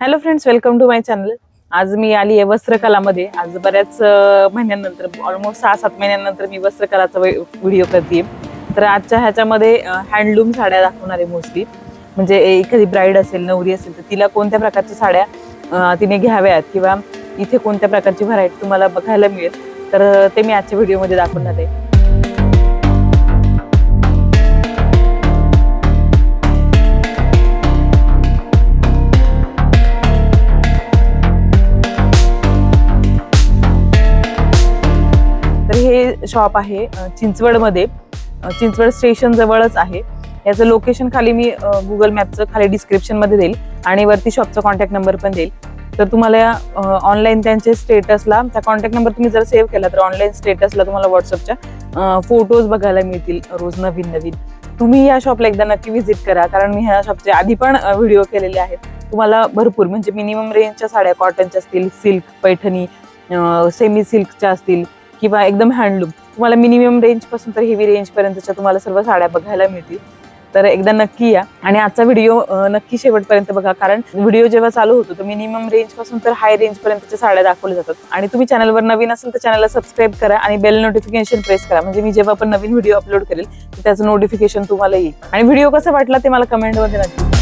Hello friends welcome to my channel आज मी आली आहे वस्त्रकलामध्ये. आज बऱ्याच महिन्यांनंतर ऑलमोस्ट सहा सात महिन्यांनंतर मी वस्त्रकलाचा व्हिडिओ करते तर आजच्या ह्याच्यामध्ये हँडलूम साड्या दाखवणार आहे मोस्टली म्हणजे एखादी ब्राईड असेल नवरी असेल तर तिला कोणत्या प्रकारच्या साड्या तिने घ्याव्यात? किंवा इथे कोणत्या प्रकारची व्हरायटी तुम्हाला बघायला मिळेल? तर ते मी आजच्या व्हिडिओमध्ये दाखवणार आहे. हे शॉप आहे चिंचवडमध्ये. चिंचवड स्टेशन जवळच आहे. याचं लोकेशन खाली मी गुगल मॅपचं खाली डिस्क्रिप्शनमध्ये देईल आणि वरती शॉपचा कॉन्टॅक्ट नंबर पण देईल. तर तुम्हाला ऑनलाईन त्यांचे स्टेटसला त्या कॉन्टॅक्ट नंबर तुम्ही जर सेव्ह केला तर ऑनलाईन स्टेटसला तुम्हाला व्हॉट्सअपच्या फोटोज बघायला मिळतील रोज नवीन नवीन. तुम्ही या शॉपला एकदा नक्की व्हिजिट करा कारण मी ह्या शॉपचे आधी पण व्हिडिओ केलेले आहेत. तुम्हाला भरपूर म्हणजे मिनिमम रेंजच्या साड्या कॉटनच्या असतील सिल्क पैठणी सेमी सिल्कच्या असतील किंवा एकदम हँडलूम तुम्हाला मिनिमम रेंजपासून तर हेवी रेंज पर्यंतच्या तुम्हाला सर्व साड्या बघायला मिळतील. तर एकदा नक्की या. आणि आजचा व्हिडिओ नक्की शेवटपर्यंत बघा. कारण व्हिडिओ जेव्हा चालू होतो तर मिनिमम रेंजपासून तर हाय रेंज पर्यंतच्या साड्या दाखवल्या जातात. आणि तुम्ही चॅनलवर नवीन असेल तर चॅनलला सबस्क्राईब करा आणि बेल नोटिफिकेशन प्रेस करा. म्हणजे मी जेव्हा पण नवीन व्हिडिओ अपलोड करेल तर त्याचं नोटिफिकेशन तुम्हाला येईल. आणि व्हिडिओ कसा वाटला ते मला कमेंटमध्ये नक्की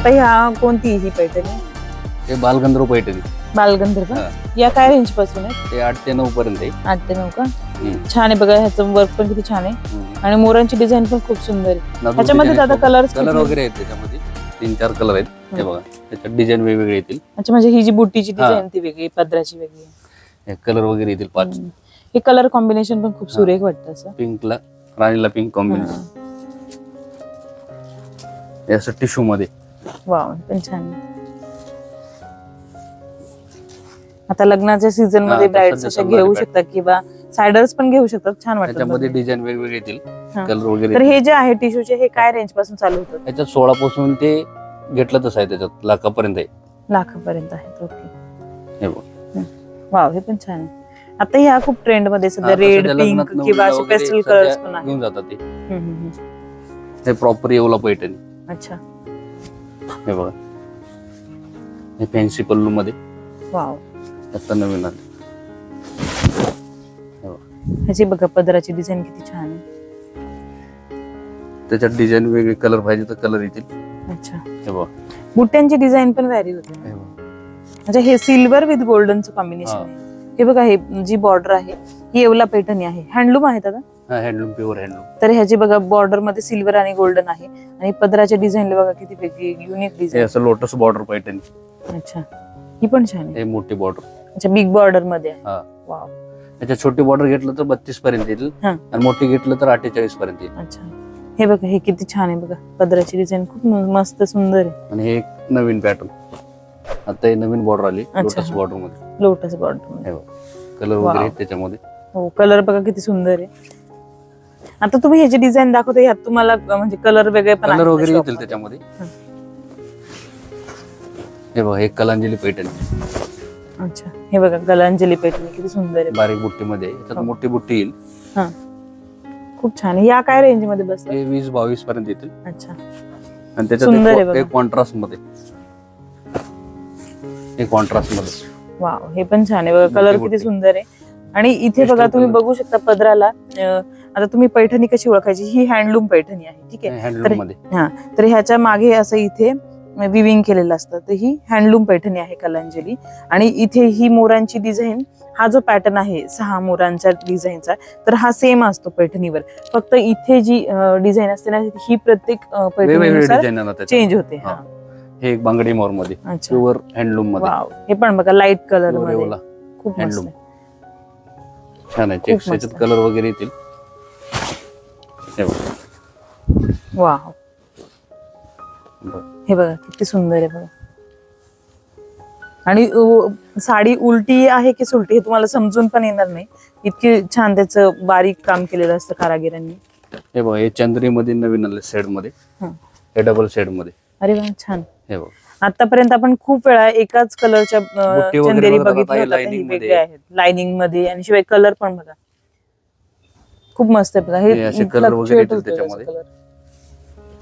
आता ह्या कोणती ही पैठणी? हे बालगंधर्व पैठणी. बालगंधर्व? हा. या काय रेंजपासून आहे ते आठ ते नऊ पर्यंत आहे. आठ ते नऊ का? हम्म. छान आहे बघा ह्याचं वर्क पण किती छान आहे. हम्म. आणि मोरांची डिझाईन पण खूप सुंदर आहे. ह्याच्यामध्ये design दादा आहे. कलर्स कलर वगैरे आहेत त्याच्यामध्ये. तीन चार कलर आहेत. हे. बघा त्याच्यात डिझाईन वेगवेगळे येतील. अच्छा म्हणजे ही जी बुट्टीची हा. डिझाईन ती वेगळी पदराची वेगळी. आहे. हे कलर वगैरे येतील पाच. हम्म. हे कलर कॉम्बिनेशन पण खूप सुरेख वाटतं असं. पिंकला राणीला पिंक कॉम्बिनेशन असं टिश्यू मध्ये. वाव पण छान. आहे. आता लग्नाच्या सीझनमध्ये आता ब्राईड्स सध्या अशा चालणारे घेऊ. शकतात किंवा सायडर्स पण घेऊ शकतात छान त्याच्यामध्ये वाटतं डिझाईन वेगवेगळे येतील हा. कलर वगैरे तर येतील. हे जे आहे टिश्यूचे हे काय रेंजपासून चालू होतात त्याच्यात सोळा पासून ते घेतलं तसं आहे त्याच्यात लाखापर्यंत आहे. लाखापर्यंत आहेत ओके. हे बघ. वाव हे पण छान आहे. आता ह्या खूप ट्रेंडमध्ये सध्या आता रेड सध्या पिंक किंवा नवरीला असे वगैरे पेस्टल सध्या कलर्स पण आहेत. घेऊन जातात ते. हम्म, हम्म, हम्म. हे प्रॉपर येवला पैठणी. अच्छा. हे बघा. हे फॅन्सी पल्लू मध्ये. वाव. आता नवीन आले. ह्याची बघा. पदराची डिझाईन किती छान आहे. त्याच्यात डिझाईन वेगळे कलर पाहिजे तर कलर येतील. अच्छा. हे बघा. बुट्ट्यांची डिझाईन पण व्हॅरी होते. हे बघा. म्हणजे हे सिल्वर विथ गोल्डनचं कॉम्बिनेशन हा. आहे. हे बघा हे जी बॉर्डर आहे ही येवला पैठणी आहे. हँडलूम आहे दादा? हँडलूम प्युअर हँडलूम तर ह्याची बघा बॉर्डरमध्ये सिल्वर आणि गोल्डन आहे. आणि पदराच्या डिझाईनला बघा किती वेगळी युनिक हे डिझाईन असं लोटस बॉर्डर पैठणी अच्छा. ही पण छान आहे. हे मोठी बॉर्डर अच्छा बिग बॉर्डरमध्ये. आहे हा. वाव त्याच्यात छोटी बॉर्डर घेतलं तर बत्तीस पर्यंत येईल. हा. आणि मोठी घेतलं तर अठ्ठेचाळीस पर्यंत येईल. अच्छा. हे बघा हे किती छान आहे बघा. पदराची डिझाईन खूप म- मस्त सुंदर आहे. आणि हे एक नवीन पॅटर्न आता हे नवीन बॉर्डर आली अच्छा. लोटस बॉर्डरमध्ये. लोटस बॉर्डर हे कलर Wow. वगैरे आहेत त्याच्यामध्ये. हो कलर बघा किती सुंदर आहे. आता तुम्ही ह्याची डिझाईन दाखवता ह्यात तुम्हाला म्हणजे कलर वेगळे पण कलर आहेत वगैरे येतील त्याच्यामध्ये. हा. बघा हे कलांजली पैठणी मध्ये. अच्छा. हे बघा गलांजली पैठणी किती सुंदर आहे. बारीक बुट्टीमध्ये. आहे. त्याच्यात हो. मोठी बुट्टी येईल. हा. खूप छान आहे. या काय रेंजमध्ये हे वीस बावीस पर्यंत येतील. अच्छा. आणि सुंदर आहे त्याच्यात बघा. एक कॉन्ट्रास्टमध्ये हे कॉन्ट्रास्टमध्ये वाव हे पण छान आहे बघा. कलर किती सुंदर आहे. आणि इथे बघा तुम्ही. बघू शकता पदराला अं, आता तुम्ही पैठणी कशी ओळखायची? ही हँडलूम पैठणी आहे ठीक आहे? हँडलूम हा तर ह्याच्या मागे असं इथे विविंग केलेलं असतं. तर ही हँडलूम पैठणी आहे कलांजली. आणि इथे ही मोरांची डिझाईन हा जो पॅटर्न आहे सहा मोरांच्या डिझाईनचा तर हा सेम असतो पैठणीवर. फक्त इथे जी डिझाईन असते ना ही प्रत्येक पैठणीनुसार. चेंज होते हा. हा. बांगडी मोरमध्ये प्युअर हँडलूममध्ये. हे पण बघा लाइट कलरमध्ये. खूप. आहे. छान आहे. कलर वगैरे येतील. हे बघा. बरं. हे बघा किती सुंदर आहे बघा. आणि अ, साडी उलटी आहे की सुलटी हे तुम्हाला समजून पण येणार नाही. इतकी छान त्याचं बारीक काम केलेलं असतं कारागिरांनी. हे बघा हे चंद्री मध्ये नवीन आले सेडमध्ये हं. हे डबल सेडमध्ये अरे वा छान. हे बघा. आतापर्यंत आपण खूप वेळा एकाच कलरच्या बुट्टी वगैरे चंदेरी बघत बघितल्या lining मध्ये. आहेत. लाइनिंगमध्ये आणि शिवाय कलर पण बघा. खूप मस्त आहे बघा. हे असे color वगैरे fluctuate येतील होतोय त्याच्यामध्ये. याचा color.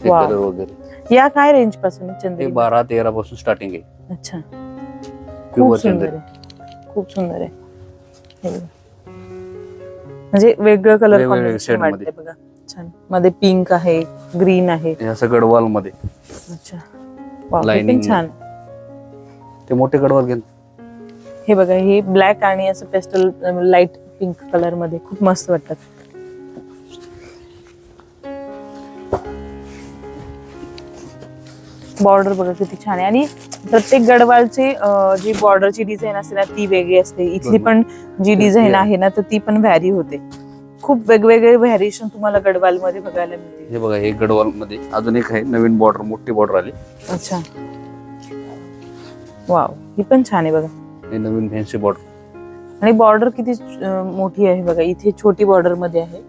हे Wow. कलर वगैरे. या काय रेंजपासून आहे हे चंदेरी? बारा तेरा पासून स्टार्टिंग आहे. अच्छा. खूप प्युअर सुंदर चंदेरी आहे. खूप सुंदर आहे. हे बघा. म्हणजे वेगळं कलर वाटते बघा. छान. मध्ये पिंक आहे ग्रीन आहे. हे असं गडवाल मध्ये. अच्छा. Wow, हे पण Lining. छान. ते मोठे गडवाल घेऊन. हे बघा हे ब्लॅक आणि असं पेस्टल लाइट पिंक कलरमध्ये खूप मस्त वाटतात. बॉर्डर बघा किती छान आहे. आणि प्रत्येक गडवालची जी बॉर्डरची डिझाईन असते ना ती वेगळी असते. इथली पण जी डिझाईन आहे ना तर ती पण व्हॅरी होते. खूप वेगवेगळे व्हॅरिएशन तुम्हाला गडवाल मध्ये बघायला मिळते हे बघा हे गडवाल मध्ये अजून एक आहे नवीन बॉर्डर मोठी बॉर्डर आली. अच्छा. वाव ही पण छान आहे बघा. हे नवीन फॅन्सी बॉर्डर आणि बॉर्डर किती मोठी आहे बघा. इथे छोटी बॉर्डरमध्ये आहे.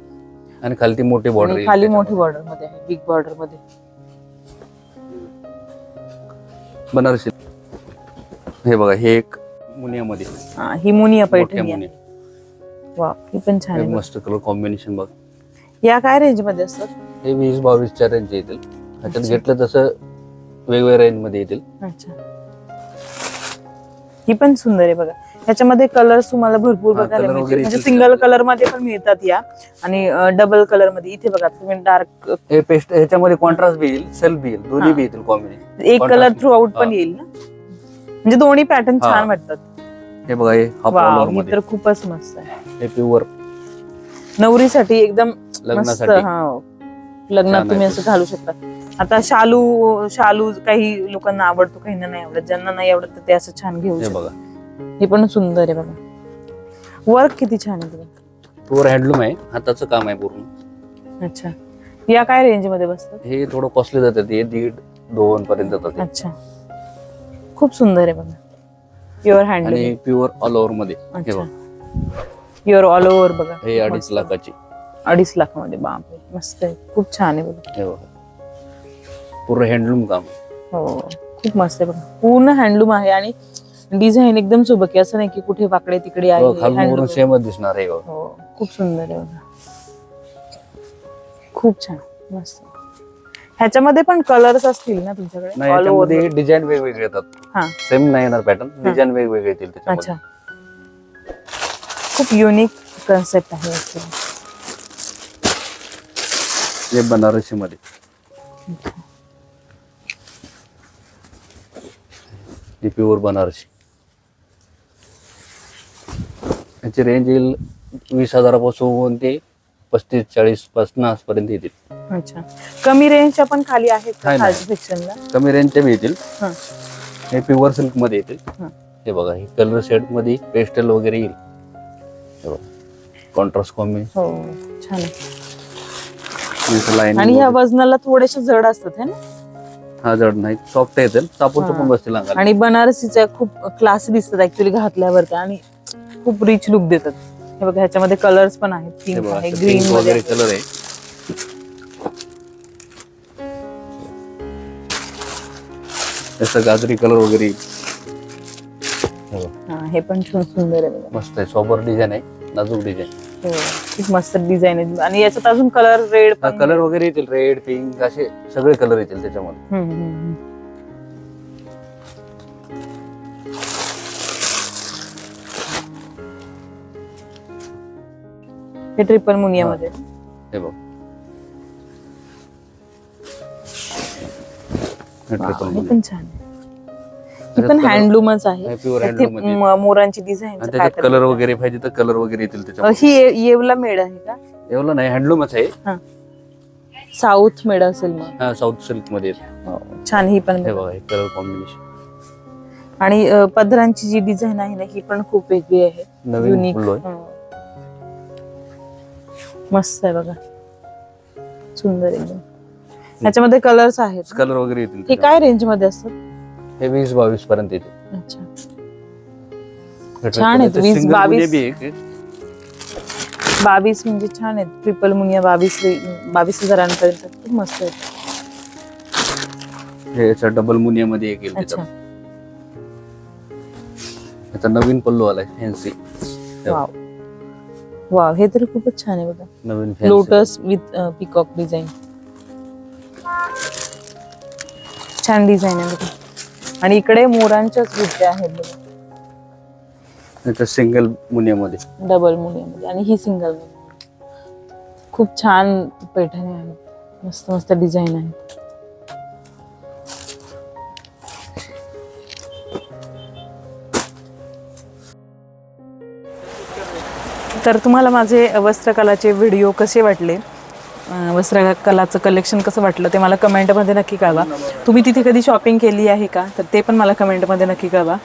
आणि खाली ती मोठी बॉर्डर खाली मोठी बॉर्डरमध्ये आहे. बिग बॉर्डरमध्ये. बनारसी. हे बघा हे एक मुनियामध्ये. हा, ही मुनिया मोठ्या पैठणी आहे. मुनिया वा ही पण छान हे आहे. मस्त कलर कॉम्बिनेशन बघ. या काय रेंजमध्ये असतात? हे वीस बावीसच्या रेंज येतील. ह्याच्यात. घेतलं तसं वेगवेगळ्या रेंजमध्ये येतील. अच्छा. ही पण सुंदर आहे बघा. ह्याच्यामध्ये कलर तुम्हाला भरपूर हा, बघायला color मिळतील. वगैरे म्हणजे इथेच सिंगल. कलरमध्ये पण मिळतात या. आणि डबल कलरमध्ये. इथे बघा तुम्ही डार्क हे पेस्ट ह्याच्यामध्ये कॉन्ट्रास्ट बी येईल सेल्फ बी येईल. दोन्ही हा. बी येतील कॉम्बिनेशन एक Contrast कलर थ्रू आउट पण हा. येईल ना? म्हणजे दोन्ही पॅटर्न हा. छान वाटतात. हे बघा हे हाफ वा ऑलमध्ये. तर खूपच मस्त आहे. हे प्युअर नवरीसाठी एकदम मस्त लग्नासाठी. हा. लग्नात छान तुम्ही आहे. असं घालू शकता. आता शालू शालू काही लोकांना आवडतो काहींना नाही आवडत. ज्यांना नाही आवडत तर ते असं छान घेऊ हे शकतात. बघा. हे पण सुंदर आहे बघा. वर्क किती छान आहे बघा प्युअर हँडलूम आहे. हाताचं काम आहे पूर्ण. अच्छा. या काय रेंजमध्ये बसतात? हे थोडं कॉस्टली जातात हे दीड दोन पर्यंत जातात. अच्छा. खूप सुंदर आहे बघा. प्युअर हँड आणि प्युअर ऑल ओव्हरमध्ये. प्युअर ऑल ओव्हर बघा. हे अडीच. लाखाची. अडीच लाखमध्ये बाप मस्त आहे. खूप छान आहे बघा. हे बघा. पूर्ण हँडलूम काम हो. खूप मस्त आहे बघा. पूर्ण हँडलूम आहे आणि डिझाईन एकदम सुबक आहे. असं नाही की कुठे वाकडे तिकडे आहे हो, खालून handloom. सेमच दिसणार आहे बघा. हो खूप सुंदर आहे बघा. खूप छान मस्त. ह्याच्यामध्ये पण कलर्स असतील ना तुमच्याकडे? नाही ऑल ओव्हर याच्यामध्ये डिझाईन वेगवेगळे येतात. हा. सेम नाही येणार पॅटर्न डिझाईन वेगवेगळे येतील त्याच्यामध्ये. अच्छा. खूप युनिक कन्सेप्ट आहे actually. हे बनारसी मध्ये हे प्युअर बनारसी. याची रेंज येईल वीस हजारापासून ते पस्तीस चाळीस पन्नास पर्यंत येतील. अच्छा. कमी रेंजच्या पण खाली आहेत का नाही, नाही. खालच्या सेक्शनला कमी रेंजचे बी येतील. हा. हे प्युअर सिल्कमध्ये येतील. हा. हे बघा हे कलर सेटमध्ये पेस्टल वगैरे येईल. हे बघा. कॉन्ट्रास्ट कॉम्बी हो छान आहे. आणि ह्या वजनाला थोडेसे जड असतात है ना? हा जड नाही. सॉफ्ट येतील. सापूरचं हा. पण बसतील अंगाला. आणि बनारसीच्या खूप क्लास दिसतात ऍक्च्युली घातल्यावर त्या आणि खूप रिच लुक देतात. हे बघा ह्याच्यामध्ये कलर्स पण आहेत. पिंक आहे ग्रीन वगैरे. कलर आहे. असं गाजरी कलर वगैरे. हे पण छान सुंदर आहे मस्त आहे सॉबर डिझाईन आहे नाजूक डिझाईन हो, खूप मस्त डिझाईन आहे. आणि याच्यात अजून कलर रेड कलर वगैरे येतील रेड पिंक असे सगळे कलर येतील त्याच्यामध्ये. हे ट्रिपल मुनिया. मध्ये हे बघ. हे triple हे. पण छान आहे. ही पण हँडलूमच आहे. हे pure इथे handloom मध्ये. म- मोरांची डिझाईन आणि त्याच्यात कलर वगैरे पाहिजे तर कलर वगैरे येतील त्याच्यामध्ये. ही ये- येवला मेड आहे का? एवढं नाही हँडलूमच आहे. हा. साऊथ मेड असेल मग. हा साऊथ सिल्कमध्ये येते. हो, छान ही पण हे बघा हे कलर कॉम्बिनेशन आणि अ, पदरांची जी डिझाईन आहे ना ही पण खूप वेगळी आहे. नवीन फुल आहे मस्त आहे बघा. सुंदर एकदम. ह्याच्यामध्ये कलर्स आहेत कलर वगैरे येतील हे. काय रेंजमध्ये असतात? हे वीस बावीस पर्यंत येते अच्छा. छान आहेत, ते वीस, बावीस. बावीस म्हणजे छान आहेत. ट्रिपल मुनिया बावीस बावीस हजारांपर्यंत. खूप मस्त आहेत. हे याच्या डबल मुनियामध्ये एक येईल याचा नवीन पल्लू आलाय फॅन्सी वाव वाव हे तर खूपच छान आहे बघा. नवीन fancy. Lotus with peacock design छान डिझाईन आहे बघा. आणि इकडे मोरांच्याच बुट्ट्या आहेत बघा. सिंगल मुनियामध्ये डबल मुलीमध्ये आणि ही सिंगल खूप छान पैठणी आहे. मस्त मस्त डिझाईन आहे. तर तुम्हाला माझे वस्त्रकलाचे व्हिडिओ कसे वाटले? वस्त्रकलाचं कलेक्शन कसं वाटलं ते मला कमेंटमध्ये नक्की कळवा. तुम्ही तिथे कधी शॉपिंग केली आहे का? तर ते पण मला कमेंटमध्ये नक्की कळवा.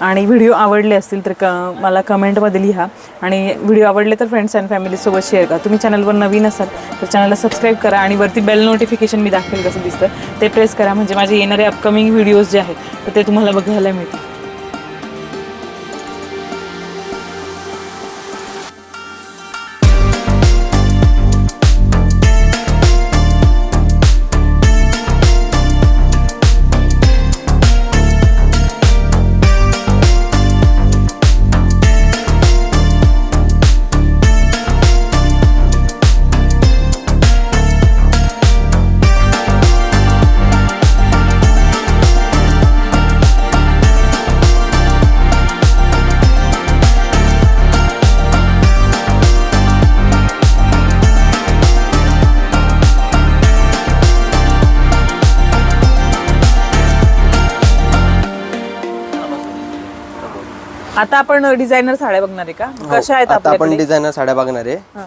आणि व्हिडिओ आवडले असतील तर क मला कमेंटमध्ये लिहा. आणि व्हिडिओ आवडले तर फ्रेंड्स अँड फॅमिलीसोबत शेअर करा. तुम्ही चॅनलवर नवीन असाल तर चॅनलला सबस्क्राईब करा आणि वरती बेल नोटिफिकेशन मी दाखवेल कसं दिसतं ते प्रेस करा. म्हणजे माझे येणारे अपकमिंग व्हिडिओज जे आहेत तर ते तुम्हाला बघायला मिळतील. आता आपण डिझायनर साड्या बघणार आहे का? हो, कशा आहेत आता आपण आपल्याकडे? डिझायनर साड्या बघणार आहे. हा.